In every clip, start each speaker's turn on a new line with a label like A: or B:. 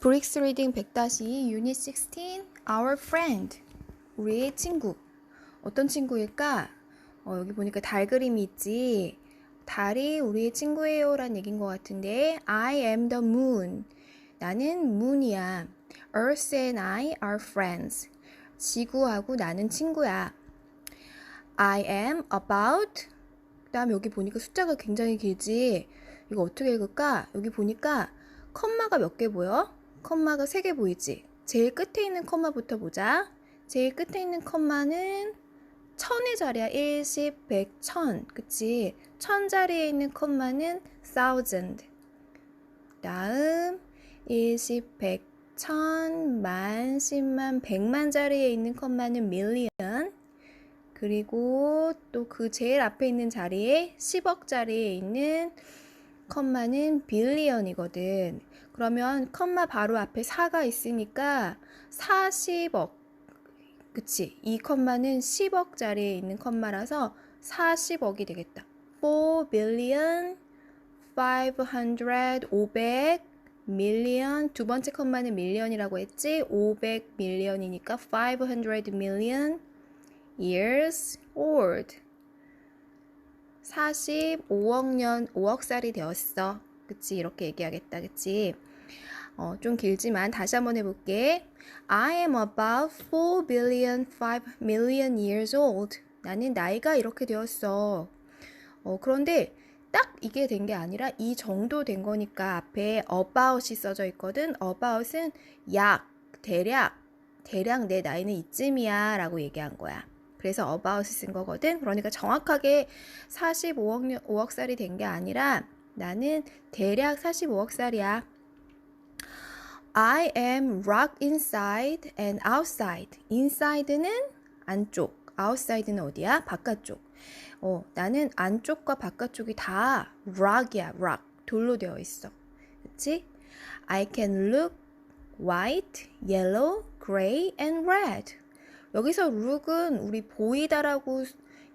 A: 브릭스 리딩 100-2 유닛 16 Our friend 우리의 친구. 어떤 친구일까? 어, 여기 보니까 달 그림이 있지. 달이 우리의 친구예요 란 얘기인 것 같은데 I am the moon. 나는 moon이야. Earth and I are friends. 지구하고 나는 친구야. I am about. 그 다음에 여기 보니까 숫자가 굉장히 길지. 이거 어떻게 읽을까? 여기 보니까 컴마가 몇 개 보여? 컴마가 3개 보이지? 제일 끝에 있는 컴마부터 보자. 제일 끝에 있는 컴마는 천의 자리야. 1, 10, 100, 1000. 그치? 천 자리에 있는 컴마는 thousand. 다음 1, 10, 100, 1000, 만, 10만, 100만 자리에 있는 컴마는 million. 그리고 또 그 제일 앞에 있는 자리에 10억 자리에 있는 컴마는 빌리언이거든. 그러면 컴마 바로 앞에 4가 있으니까 40억. 그치? 이 컴마는 10억 자리에 있는 컴마라서 40억이 되겠다. 4 billion 500 500 million 두 번째 컴마는 밀리언이라고 했지? 500 밀리언이니까 500 million years old 45억 년 5억 살이 되었어. 그치? 이렇게 얘기하겠다. 그치? 어, 좀 길지만 다시 한번 해볼게. I am about 4 billion 5 million years old. 나는 나이가 이렇게 되었어. 어, 그런데 딱 이게 된 게 아니라 이 정도 된 거니까 앞에 about이 써져 있거든. about은 약, 대략, 대략 내 나이는 이쯤이야 라고 얘기한 거야. 그래서 about을 쓴 거거든. 그러니까 정확하게 45억, 5억 살이 된 게 아니라 나는 대략 45억 살이야. I am rock inside and outside. inside는 안쪽, outside는 어디야? 바깥쪽. 어, 나는 안쪽과 바깥쪽이 다 rock이야, rock. 돌로 되어 있어. 그치? I can look white, yellow, gray, and red. 여기서 look은 우리 보이다라고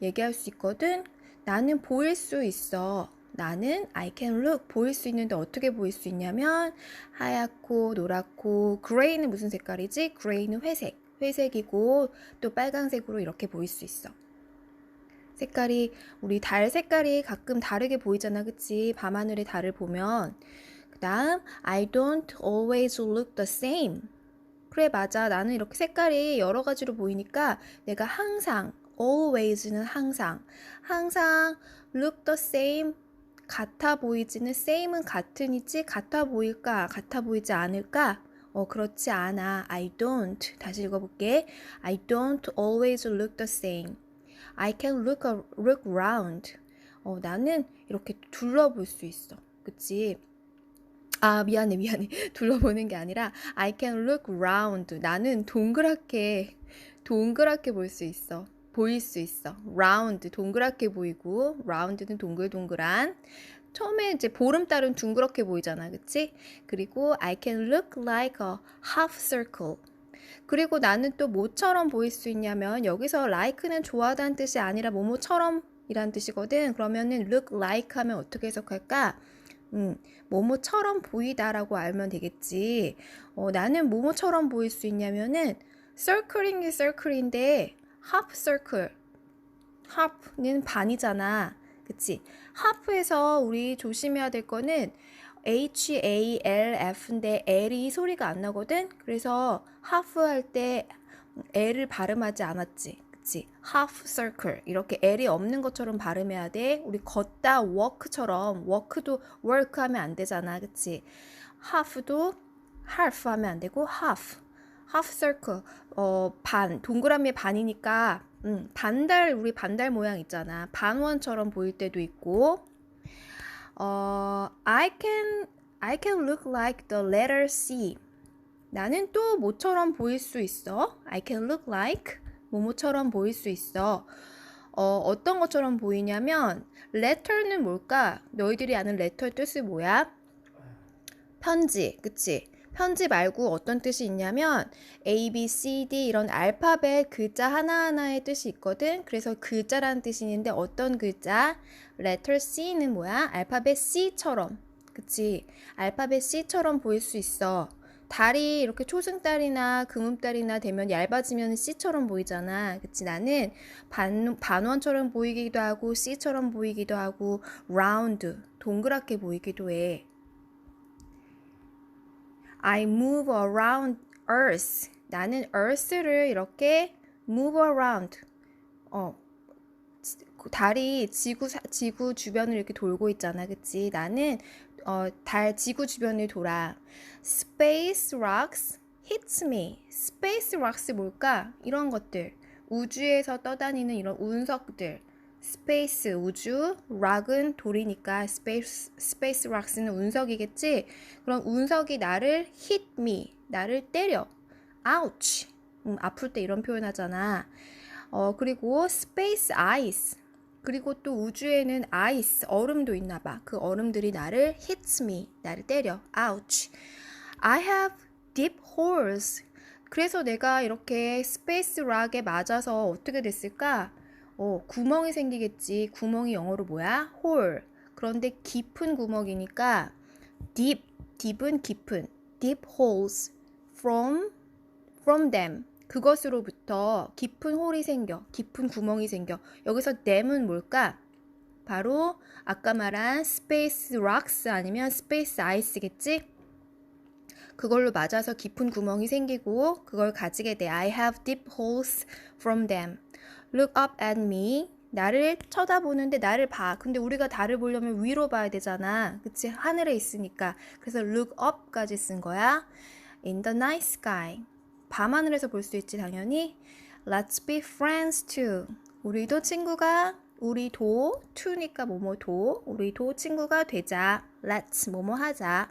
A: 얘기할 수 있거든. 나는 보일 수 있어. 나는 I can look 보일 수 있는데 어떻게 보일 수 있냐면 하얗고 노랗고 gray는 무슨 색깔이지? gray는 회색. 회색이고 또 빨간색으로 이렇게 보일 수 있어. 색깔이 우리 달 색깔이 가끔 다르게 보이잖아. 그치? 밤하늘의 달을 보면 그다음 I don't always look the same. 그래 맞아. 나는 이렇게 색깔이 여러 가지로 보이니까 내가 항상 always는 항상 항상 look the same 같아 보이지는 same은 같은이지 같아 보일까 같아 보이지 않을까? 어 그렇지 않아. I don't. 다시 읽어볼게. I don't always look the same. I can look, a, look round. 어 나는 이렇게 둘러볼 수 있어. 그치 아 미안해 미안해 둘러보는 게 아니라 I can look round 나는 동그랗게 동그랗게 볼 수 있어 보일 수 있어. round 동그랗게 보이고 round는 동글동글한 처음에 이제 보름달은 둥그렇게 보이잖아. 그치? 그리고 I can look like a half circle. 그리고 나는 또 뭐처럼 보일 수 있냐면 여기서 like는 좋아하다는 뜻이 아니라 뭐뭐처럼 이란 뜻이거든. 그러면은 look like 하면 어떻게 해석할까? 음, 뭐뭐처럼 보이다라고 알면 되겠지. 어, 나는 뭐뭐처럼 보일 수 있냐면은 circling이 circle인데 half circle. half는 반이잖아. 그치? half에서 우리 조심해야 될 거는 H, A, L, F인데 L이 소리가 안 나거든? 그래서 half 할 때 L을 발음하지 않았지. 그치? half circle. 이렇게 L이 없는 것처럼 발음해야 돼. 우리 걷다 walk처럼 walk도 work 하면 안 되잖아. 그치? half도 half 하면 안 되고 half. half circle. 어, 반. 동그라미의 반이니까 음, 반달 우리 반달 모양 있잖아. 반원처럼 보일 때도 있고. 어, I can I can look like the letter C. 나는 또 뭐처럼 보일 수 있어? I can look like 뭐뭐처럼 보일 수 있어. 어, 어떤 것처럼 보이냐면 letter는 뭘까? 너희들이 아는 letter 뜻이 뭐야? 편지, 그치? 편지 말고 어떤 뜻이 있냐면 A, B, C, D 이런 알파벳 글자 하나하나의 뜻이 있거든. 그래서 글자라는 뜻이 있는데 어떤 글자? letter C는 뭐야? 알파벳 C처럼. 그치? 알파벳 C처럼 보일 수 있어. 달이 이렇게 초승달이나 금음달이나 되면 얇아지면 C처럼 보이잖아. 그치? 나는 반, 반원처럼 보이기도 하고 C처럼 보이기도 하고 round, 동그랗게 보이기도 해. I move around Earth. 나는 Earth를 이렇게 move around. 어, 달이 지구 사- 지구 주변을 이렇게 돌고 있잖아, 그치? 나는 어, 달 지구 주변을 돌아. Space rocks hits me. Space rocks 뭘까? 이런 것들. 우주에서 떠다니는 이런 운석들. 스페이스 우주, 락은 돌이니까 스페이스 스페이스 락스는 운석이겠지. 그런 운석이 나를 hit me, 나를 때려. ouch. 음, 아플 때 이런 표현하잖아. 어, 그리고 스페이스 아이스. 그리고 또 우주에는 아이스, 얼음도 있나 봐. 그 얼음들이 나를 hits me, 나를 때려. ouch. I have deep holes. 그래서 내가 이렇게 스페이스 락에 맞아서 어떻게 됐을까? 어, 구멍이 생기겠지. 구멍이 영어로 뭐야? hole. 그런데 깊은 구멍이니까 deep, deep은 깊은. deep holes from from them. 그것으로부터 깊은 홀이 생겨. 깊은 구멍이 생겨. 여기서 them은 뭘까? 바로 아까 말한 space rocks 아니면 space ice겠지? 그걸로 맞아서 깊은 구멍이 생기고 그걸 가지게 돼. I have deep holes from them. Look up at me. 나를 쳐다보는데 나를 봐. 근데 우리가 달을 보려면 위로 봐야 되잖아. 그치? 하늘에 있으니까. 그래서 look up까지 쓴 거야. In the night sky. 밤하늘에서 볼 수 있지, 당연히. Let's be friends too. 우리도 친구가, 우리도, to니까 뭐뭐도, 우리도 친구가 되자. Let's 뭐뭐 하자.